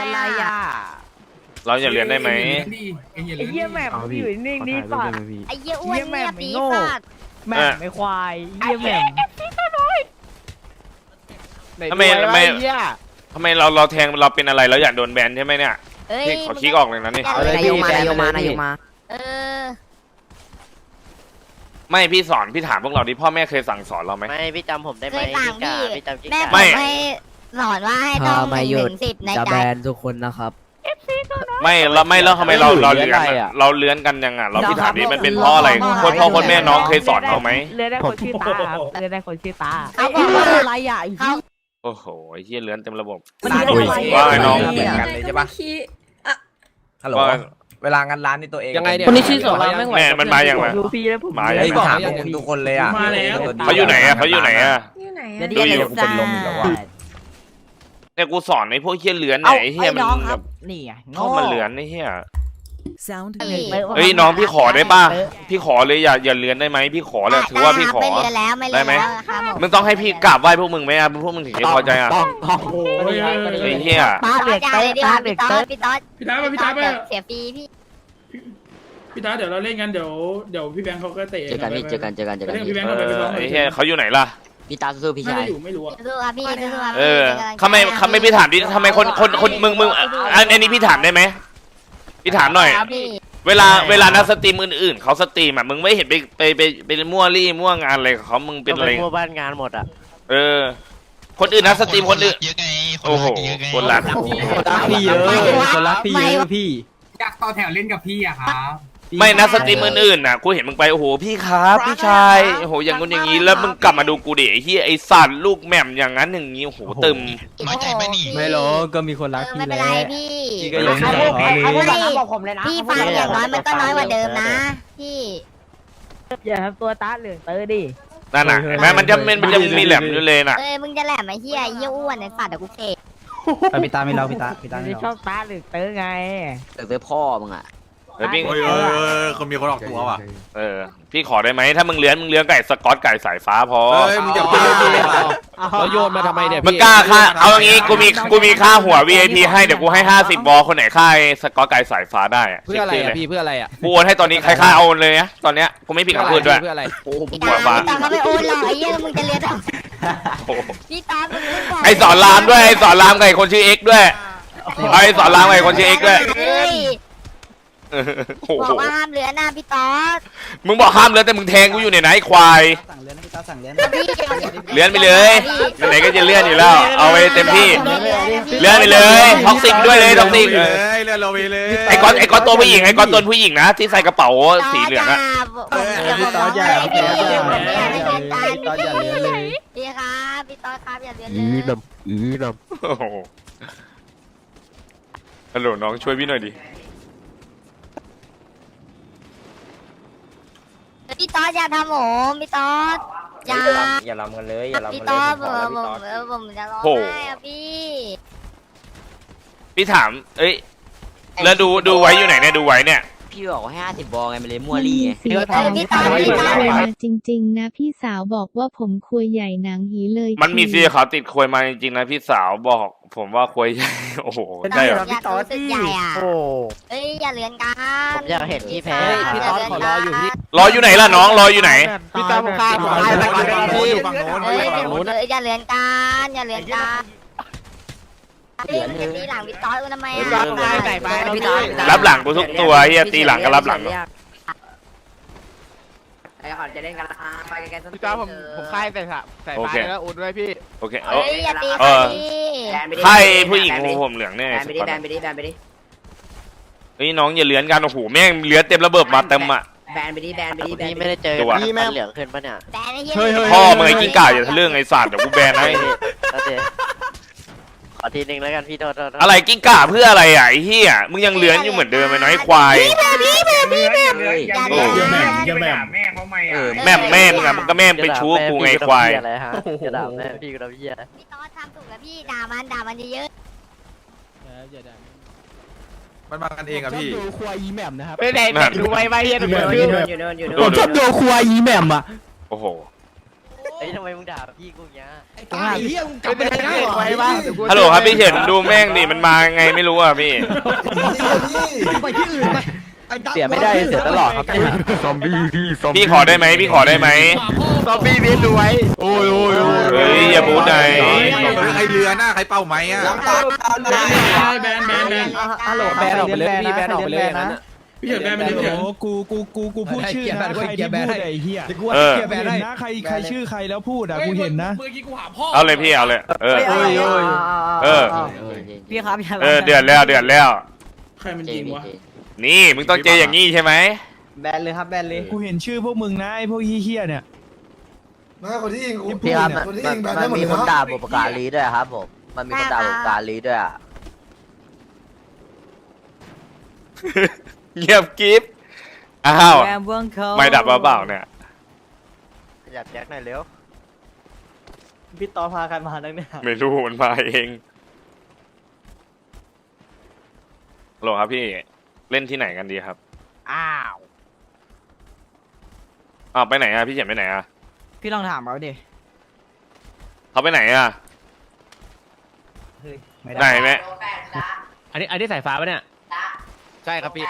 อะไรอะเราอย่าเรียนได้ไหมไอ้เหี้ยแม่มอยู่นิ่งนี่สัตว์ไอ้เหี้ยอ้วนเหี้ยแม่เงียมบไม่ปีโง่ศาจแม่มไม่ควายเหี้ยแม่มทำไมทำไมทำไมเราเราแทงเราเป็นอะไรเราอยากโดนแบนใช่ไหมเนี่ยเอ้ยพี่ขอคลิกออกเลยนะนี่เอาเลยนายกมานายกมานายกมา เออ ไม่พี่สอนพี่ถามพวกเราดิพ่อแม่เคยสั่งสอนเราไหมไม่พี่จำผมได้ไหเคมยสั่งพี่พี่กาพี่จำพี่แม่กาบไม่อกให้ สอนว่าให้ต้องถ้าไม่หยุดถึงสิบในจะใจแบนทุกคนนะครับ ไม่แล้วไม่แล้วทำไมเราเราเลื้อนอะไรอะอะเราเลื้อนกันยังอะเราพี่ถามดิมันเป็นเพราะอะไรคนพ่อคนแม่น้องเคยสอนเราไหมเลือได้คนชื่อตาครับเลือได้คนชื่อตา เขาบอกว่าอะไรอะเขา โอ้โหไอ้เหี้ยเลื้อนเต็มระบบ มันเลืออุ้ยอะไรว่าไงน้อง เหมือนกันเลยใช่ปะฮัลโหลว่าเวลางานร้านนี่ตัวเองยังไงเนี่ยคนนี้ชื่อสอนแม่มันมาอย่างไรดูพี่แล้วผมมาเฮ้ยยังถามพวกมึงทุกคนเลยอะมาแล้ว เขาอยู่ไหนอะเขาอยู่ไหนอะ อยู่ไหนเดี๋ยวอะเดี๋ยวดูอยู่เดี๋ยวกูเป็นลมอีกแล้วว่ะ เนี่ยกูสอนไอ้พวกเหี้ยเลื้อนเอาเนี่ยไอ้เหี้ยมันน้องคแบรับบนี่ไงเข้ามาเลื้อนไอ้เหี้ยพี่เฮ้ยน้องพี่ขอได้ป่ะ พี่ขอเลยอย่าอย่าเลื้อนได้ไหมพี่ขอเลยถือว่าพี่ขอ ไม่เหลือแล้วไม่เหลืได้อไหมแล้วครับผมมึงต้องให้พี่กราบไหว้พวกมึงไหมอะพวกมึงถึงจะพอใจอะต้องต้องเฮ้ยไอ้เหี้ยตาเหล็กอย่าเตะเลยดีกตาว่าเหล็พี่กต๊อเตะดพี่ต๊อดพี่ตาไปพี่ตาไปเสียฟรีพี่พี่ตาเดี๋ยวเราเล่นกันเดี๋ยวเดี๋ยวพี่แบงค์เขาก็เตะเจอกันพี่เจอกันเจอกันเจอไปกันเล่นกับพี่แบงค์เอเขาไปไปอซ้อมไอ้เหี้ยเขาอยู่ไหนล่ะ พี่ตาสู้ๆพี่น่าชายจะอยู่ไม่รู้อะสู้ครับพี่สู้ครับเออป็นกำลังใจทำไมทำไมพี่ถามดิทำไมคนคนคนมึงมึงอันอันนี้พี่ถามได้ไหมพี่ถามหน่อย ครับพี่เวลาเวลานักสตรีมอื่นๆเขาสตรีมอะมึงไม่เห็นไปไปไปไปมั่วรี่มั่วงานอะไรกับเขามึงเป็นอะไรทั่วบ้านงานหมดอะเออ คนอื่นนักสตรีมคนอื่น เยอะไงโอ้โห คนรัก คนรักพี่เยอะคนรักพี่เยอะพี่ อยากต่อแถวเล่นกับพี่อะครับ ไม่นักสตรีมอื่นๆน่ะกูเห็นมึงไปโอ้โหพี่ครับพี่ชายโอ้โหอย่างงู้นอย่างงี้แล้วมึงกลับมาดูกูเด๋ไอ้เฮียไอ้สัตว์ลูกแหม่มอย่างนั้นอย่างงี้โอ้โหตึมน้อยใจไหมนี่ ไม่หรอกก็มีคนรักเออพี่ไม่เป็นแล้ไรวพี่ พี่ก็ยังเขาไม่พูดขอเขาเลยพูดแบบนั้นบอกผมเลยนะพี่ฟังอย่างน้อยมันก็น้อยกว่าเดิมนะ พี่ อย่าทำตัวตาเหลืองเตอดิ นั่นน่ะเห็นไหมมันจะมันมันจะมีแหลมอยู่เลยน่ะ เอ้ยมึงจะแหลมไอ้เหี้ยไอ้เหี้ยอ้วนไอ้สัตว์เดี๋ยวกูเตะพี่ตาไม่เราพี่ตาพี่ตาไม่ไม่เราชอบตาเหลืองเตอไงเลิกเลยพ่อมึงอะ เออพี่ โอ้ยโอ้ยโอ้ยคนมีคนออกตัวว่ะเออ พี่ขอได้ไหมถ้ามึงเลี้ยงมึงเลี้ยงไก่สกอตไก่สายฟ้าพอ เฮ้ยมึงอย่าพูดดิแล้วโยนมาทำไมเนี่ยมึงกล้าค่าเอาอย่างงี้กูมีกูมีค่าหัว VIP ให้เดี๋ยวกูให้ห้าสิบวอลคนไหนค่าไอ้สกอตไก่สายฟ้าได้อะเพื่ออะไรช็คอะชื่พี่เพื่ออะไรอะกูโอนให้ตอนนี้ใครค่าเอาโอนเลยนะตอนเนี้ยกูไม่ผิดคำพูดด้วย เพื่ออะไรพี่หัวตาฟ้าพี่ตาเขาไม่โอนหรอกไอ้เหี้ยมึงจะเรียนทำโอ้โหพี่ตามึงไม่บอกไอสอนรามด้วยไอสอนรามกับไอคนชื่อเอ็กซ์ด้วยเอาไอสอนรามกับไอคนชื่อเอ็กซ์ด้วย เฮ้ยเออ โอ้บโหอกว่าห้ามเหลือหน้าพี่ต๊อดมึงบอกห้ามเลื้อนแต่มึงแทงกูอยู่เนี่ยนะไอควาย สั่งเลี้ยนพี่ตาสั่งเลี้ยนพี่เลื้อนไปเลยไหนๆก็จะเลื่อนอยู่แล้ว เอาไปเต็มที่ เลื่อนไปเลยท็อกซิกด้วยเลยท็อกซิกเลยเลื่อนเราไปเลยไอก้อนไอก้อนตัวผู้หญิงไอก้อนตัวผู้หญิงนะที่ใส่กระเป๋าสีเหลืองอะพี่ต๊อดอย่าพี่ต๊อดอย่าพี่ต๊อดอย่าเลี้ยงกันพี่ตาอย่าเลี้ยนเลยพี่ครับพี่ต๊อดครับอย่าเลี้ยงเลอียนำอีนโอ้โหฮัลโหลน้องช่วยพี่หน่อยดิ พี่ ต๊อดอย่าทำผมพี่ต๊อดอย่าอย่าลำกันเลยอย่าลำพี่กันต๊เลอยดผมผขอมแล้วพี่ผต๊อมดผมจะร้องโห ไห้อะพี่ พี่ถาม เอ้ย แล้วดูดูไว้อยู่ไหนเนี่ยดูไว้เนี่ย พี่บอกว่าให้ห้าสิบบอลไงมันเลยมั่วรี่ไงเออพี่ต๊อดพี่ต๊อดมาจริง ๆ นะ พี่สาวบอกว่าผมคุยใหญ่หนังหีเลยมันมีคือเสียขาวติดควยมาจริงๆนะพี่สาวบอกผมว่าควยใหญ่ โอ้โหได้เหรออยากรู้สึกใหญ่อะโอ้ เอ้ยอย่าเลือนกัน ผมอยากเห็นพี่แพ้เฮ้ยพี่ต๊อดขอรออยู่พี่ รออยู่ไหนล่ะน้องรออยู่ไหน พี่ตาผมฆ่าผมอยู่ฆ่าฝั่งโน้นอยู่ฝั่งโน้นเอ้ยอยู่ฝั่งโน้น เอ้ยอย่าเลือนกันอย่าเลือนกัน เฮ้ยมึงจะตีหลังพี่ต๊อดกูทำไมอะรับหลังกูทุกตัวเฮียตีหลังก็รับหลังไอ้ก่อนจะเล่นกันอะไปกันพี่ตาผมผมค่ายใส่ใส่โอฟ้าเคแล้วอุดไว้พี่โอเคเฮ้เอายอย่าตีเอเขาอดิใครผู้หญิงหูผมเหลืองเนี่ยแบนไปดิแบนไปดิแบนไปดิเฮ้ยน้องอย่าเลื้อนกันโอ้โหแม่งเลื้อนเต็มระเบิดมาเต็มอะแบนไปดิแบนไปดิแบนพี่ไปไม่ดิได้เจอตัวพี่แม่เหลืองขึ้นปะเนี่ยแบนไอ้เหี้ยเฮ้ยเฮ้ยพ่อมึงไอ้กิ้งก่าอย่าทะลึ่งไอ้สัตว์เดี๋ยวกูแบนนะไอ้แล้วเจ ขอทีนึงแล้วกันพี่โทษโทษโทษอะไรกิ้งก่าเพื่ออะไรอะไอ้เหี้ยมึงยังเลื้อนอยู่เหมือนเดิมไอ้น้อยควายอย่าเลือนกันเออแม่แม่มึงอะมึงก็แม่เป็นชู้กูไงควายอะไรฮะจะด่าแม่พี่กูทำเหี้ยอะไรพี่ต๊อดทำถูกแล้วพี่ด่ามันด่ามันเยอะมันมากันเองอะพี่ดูควายอีแหม่มนะครับไม่ได้ดูไว้ไว้เฮียดูอยู่ไว้โดนอยู่โดนอยู่โดดูนดูดูควายอีแหม่มอะโอ้โห เฮ้ยทำไมมึงด่าพี่กูอย่างเงี้ยตายเฮียมึงกลับไปไหนไว้บ้างฮัลโหลครับพี่เฉินดูแม่งดิมันมาไงไม่รู้อะพี่ ไปที่อื่นไปเสียไม่ได้เสียตลอดครับซอมบี้พี่ซอมพี่ขอได้ไหมพี่ขอได้ไหมซอมบี้เวียนรวยโอ้ยโอ้ยโอ้ยเฮ้ยอย่าบูดไหนใครเรือหน้าใครเป้าไหมอะแบนแบนแบนฮัลโหลแบนออกไปเลยพี่แบนออกไปเลยนะ พี่เฉินแบนไปเลยพี่เฉินกูกูกูกูพูดชื่อนะใครที่พูดไอ้เหี้ยเออ เห็นนะใครใครชื่อใครแล้วพูดอะกูเห็นนะเมื่อกี้กูหาพ่อเอาเลยพี่เอาเลย เออโอ้ยโอ้ย เออ พี่ครับอย่าเออเดือดแล้วเดือดแล้ว ใครมันยิงวะนี่มึงต้องเจออย่างนี้ใช่ไหมแบนเลยครับแบนเลย กูเห็นชื่อพวกมึงนะไอ้พวกเฮี้ยๆเนี่ยนะคนที่ยิงกูพี่ครับคนที่ยิงแบนได้หมดเลยนะบุปการีด้วยครับผม มันมีคนด่าบุปการีด้วยอะ เงียบกิ๊บอ้าวไม่ดับเปล่าๆเนี่ยอยากแจ็คหน่อยเร็วพี่ต่อพาใครมาดังเนี่ยไม่รู้มันมาเองฮัลโหลครับพี่เล่นที่ไหนกันดีครับอ้าวอ้าวไปไหนอะพี่เฉียนไปไหนอะพี่ลองถามเขาดิเขาไปไหนอะไม่ไหนได้แม่อันนี้อันนี้สายฟ้าปะเนี่ย ใช่ครับพี่